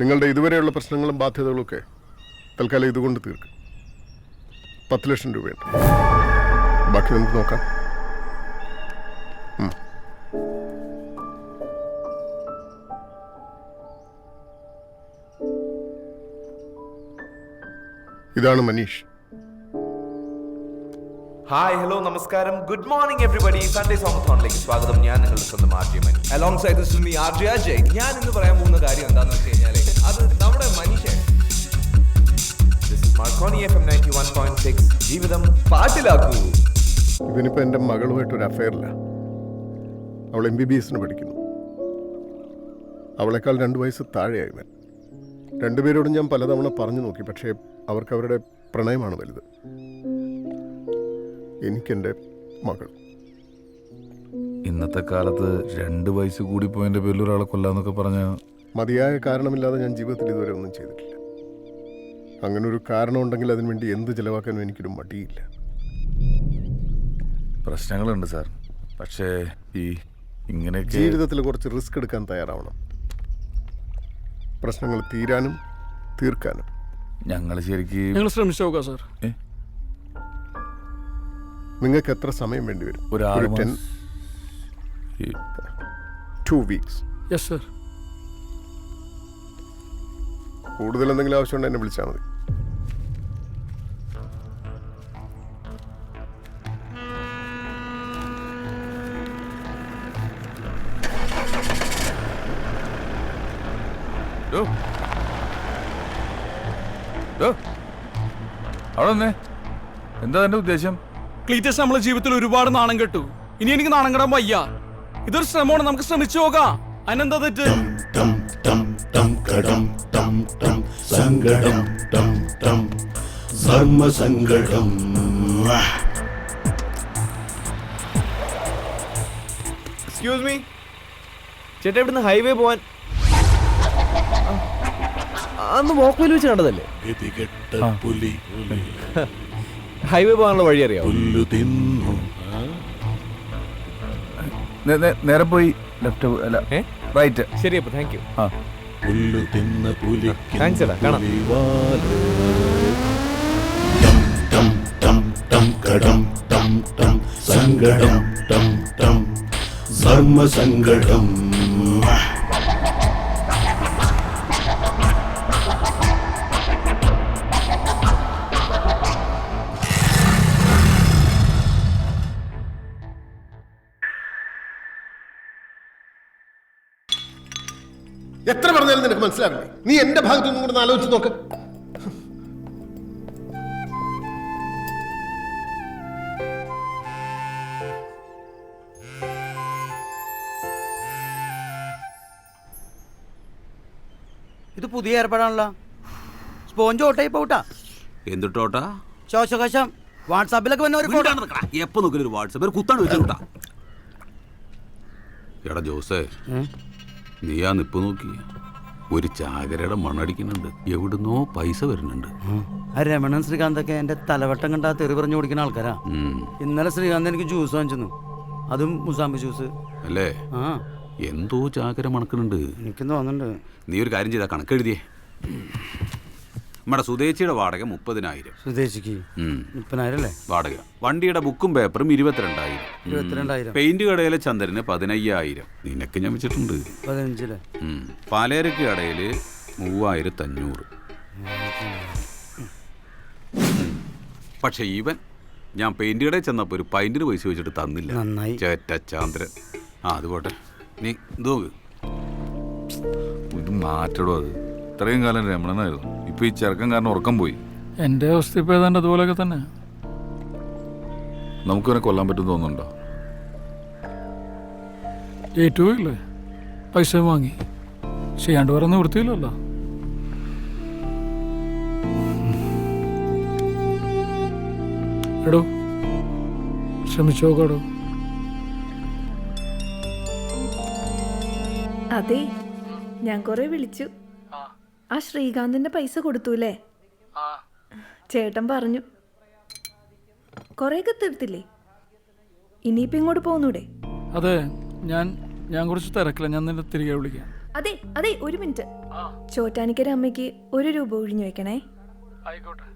നിങ്ങളുടെ ഇതുവരെയുള്ള പ്രശ്നങ്ങളും ബാധ്യതകളും ഒക്കെ തൽക്കാലം ഇതുകൊണ്ട് തീർക്കും. പത്ത് ലക്ഷം രൂപയുണ്ട് ബാക്കി നമുക്ക് നോക്കാം. ഇതാണ് മനീഷ്. ഹായ് ഹലോ നമസ്കാരം. ഗുഡ് മോർണിംഗ് എവറിബഡി സൺഡേ സോമത്തോണിലേക്ക് സ്വാഗതം. ഞാൻ നിങ്ങളുടെ സ്വന്തം RJ Mani alongside this me RJ Ajay. ഞാൻ ഇന്ന് പറയാൻ പോകുന്ന കാര്യം എന്താണെന്ന് വെച്ച് കഴിഞ്ഞാൽ അത് നമ്മുടെ മനുഷ്യൻ. ജീവിതം പാട്ടിലാക്കൂ. ഇവനിപ്പോൾ എന്റെ മകളുമായിട്ടൊരു അഫയറില്ല അവൾ എം ബി ബി എസിന് പഠിക്കുന്നു. അവളെക്കാൾ രണ്ട് വയസ്സ് താഴെയായി ഇവൻ. രണ്ടുപേരോടും ഞാൻ പലതവണ പറഞ്ഞു നോക്കി പക്ഷേ അവർക്ക് അവരുടെ പ്രണയമാണ് വലുത്. എനിക്കെന്റെ മകൾ. ഇന്നത്തെ കാലത്ത് രണ്ട് വയസ്സ് കൂടി പോയതിന്റെ പേരിൽ ഒരാളെ കൊല്ലാന്നൊക്കെ പറഞ്ഞ മതിയായ കാരണമില്ലാതെ ഞാൻ ജീവിതത്തിൽ ഇതുവരെ ഒന്നും ചെയ്തിട്ടില്ല. അങ്ങനെ ഒരു കാരണമുണ്ടെങ്കിൽ അതിനുവേണ്ടി എന്ത് ചിലവാക്കാനും എനിക്കൊരു മടിയില്ല. പ്രശ്നങ്ങളുണ്ട് സാർ. പക്ഷേ ഈ ഇങ്ങനെ ജീവിതത്തിൽ കുറച്ച് റിസ്ക് എടുക്കാൻ തയ്യാറാവണം. പ്രശ്നങ്ങൾ തീരാനും തീർക്കാനും. ഞങ്ങൾ ശരിക്കും ഞങ്ങൾ ശ്രമിച്ചു നോക്കാം സാർ. നിങ്ങൾക്ക് എത്ര സമയം വേണ്ടി വരും? ഒരു ten two weeks. Yes sir. കൂടുതൽ എന്തെങ്കിലും ആവശ്യമുണ്ടെങ്കിൽ എന്നെ വിളിച്ചാൽ മതി. അവിടെ എന്താ എന്റെ ഉദ്ദേശം? ക്ലീറ്റസ് നമ്മളെ ജീവിതത്തിൽ ഒരുപാട് നാണം കെട്ടു. ഇനി എനിക്ക് നാണം കെടാൻ വയ്യ. ഇതൊരു ശ്രമമാണ്. നമുക്ക് ശ്രമിച്ചു നോക്കാം. അതിനെന്താ തെറ്റ്? ടം കടം ടം ടം സങ്കടം ടം ടം ധർമ്മസങ്കടം എക്സ്ക്യൂസ് മീ ചേട്ടാ ഇവിടുന്ന് ഹൈവേ പോവാൻ. അന്ന് വോക്ക്വേൽ വെച്ച് കണ്ടതല്ലേ ഗതികെട്ട പുലി. ഹൈവേ പോകാനുള്ള വഴി അറിയാവോ? പുല്ലു തിന്നു. നേ- നേ- നേരെ പോയി ലെഫ്റ്റ് അല്ല ഏ? റൈറ്റ് ശരി അപ്പൊ താങ്ക് യു ആ. പുല്ലു തിന്ന പുലിക്ക് എടാ, കാണാം. പുലിവാൽ. ടം ടം ടം കടം ടം ടം സങ്കടം ടം ടം ധർമ്മസങ്കടം എത്ര പറഞ്ഞാലും നിനക്ക് മനസ്സിലാകണ്ടേ നീ എന്റെ ഭാഗത്തുനിന്നും കൂടെ ഒന്ന് ആലോചിച്ച് നോക്ക്. ഇത് പുതിയ ഏർപ്പാടാണല്ലോ. സ്പോഞ്ച് ഓട്ടായി പോട്ടാ എന്തിട്ടോട്ടാ ശോശകശം. വാട്സാപ്പിലൊക്കെ വന്ന ഒരു ഫോട്ടോ. എപ്പോ നോക്കിയൊരു വാട്സാപ്പ് വാട്സപ്പ്. ഒരു കുത്താണ് വെച്ചിട്ടാ എടാ ജോസേ നീ ആ നിപ്പ് നോക്കി ഒരു ചാകരയുടെ മണ്ണടിക്കുന്നുണ്ട്. എവിടുന്നോ പൈസ വരുന്നുണ്ട്. ആ രമണൻ ശ്രീകാന്തൊക്കെ എന്റെ തലവട്ടം കണ്ടാ തെറി പറഞ്ഞു കൊടുക്കുന്ന ആൾക്കാരാ. ഇന്നലെ ശ്രീകാന്ത് എനിക്ക് ജ്യൂസ് വാങ്ങിച്ചു അതും മുസാമ്പി ജ്യൂസ്. അല്ലേ? ആ. എന്തോ ചാകര മണക്കുന്നുണ്ട്. എനിക്ക് തോന്നുന്നുണ്ട്. നീ ഒരു കാര്യം ചെയ്താ കണക്കെഴുതിയേ. നമ്മുടെ സുതേച്ചിയുടെ വാടക മുപ്പതിനായിരം. സുദേശിക്ക്. മുപ്പതിനായിരം അല്ലേ? വാടക. വണ്ടിയുടെ ബുക്കും പേപ്പറും ഇരുപത്തിരണ്ടായിരം. ഇരുപത്തിരണ്ടായിരം. പെയിന്റ് കടയിലെ ചന്ദ്രന് പതിനയ്യായിരം. നിനക്ക് ഞാൻ വെച്ചിട്ടുണ്ട്. പതിനഞ്ചല്ലേ. പാലേരക്ക് കടയിൽ മൂവായിരത്തി അഞ്ഞൂറ് പക്ഷെ ഇവൻ ഞാൻ പെയിന്റ് കടയിൽ ചെന്നപ്പോൾ ഒരു പൈന്റിന് പൈസ വെച്ചിട്ട് തന്നില്ല. നന്നായി. ചേറ്റ ചാന്ദ്രൻ. ആ അത് പോട്ടെ. നീ ഇത് നോക്ക്. ഇത് മാറ്റടോ അത്. ഇത്രയും കാലം രമണനായിരുന്നു. ഇപ്പൊ ഈ ചെറുക്കം കാരണം ഉറക്കം പോയി. എന്റെ അവസ്ഥ ഇപ്പൊ ഏതാണ്ട് അതുപോലെയൊക്കെ തന്നെ. നമുക്കിവനെ കൊല്ലാൻ പറ്റും തോന്നുന്നുണ്ടോ? ഏറ്റവും ഇല്ലേ പൈസ വാങ്ങി. ചെയ്യാണ്ട് വേറെ നിവൃത്തിയില്ലല്ലോ എടോ ശ്രമിച്ചു നോക്കാടോ അതെ ഞാൻ കുറെ വിളിച്ചു. ആ ശ്രീകാന്തിന്റെ പൈസ കൊടുത്തൂലേ ചേട്ടൻ പറഞ്ഞു. കൊറേയൊക്കെ തീർത്തില്ലേ? ഇനിയിപ്പോ ഇങ്ങോട്ട് പോന്നൂടെ? അതെ ഞാൻ ഞാൻ കുറച്ച് തിരക്കില്ല ഞാൻ നിന്നെ തിരികെ വിളിക്കാം. അതെ അതെ ഒരു മിനിറ്റ്. ചോറ്റാനിക്കര അമ്മയ്ക്ക് ഒരു രൂപ ഒഴിഞ്ഞു വെക്കണേ ആയിക്കോട്ടെ.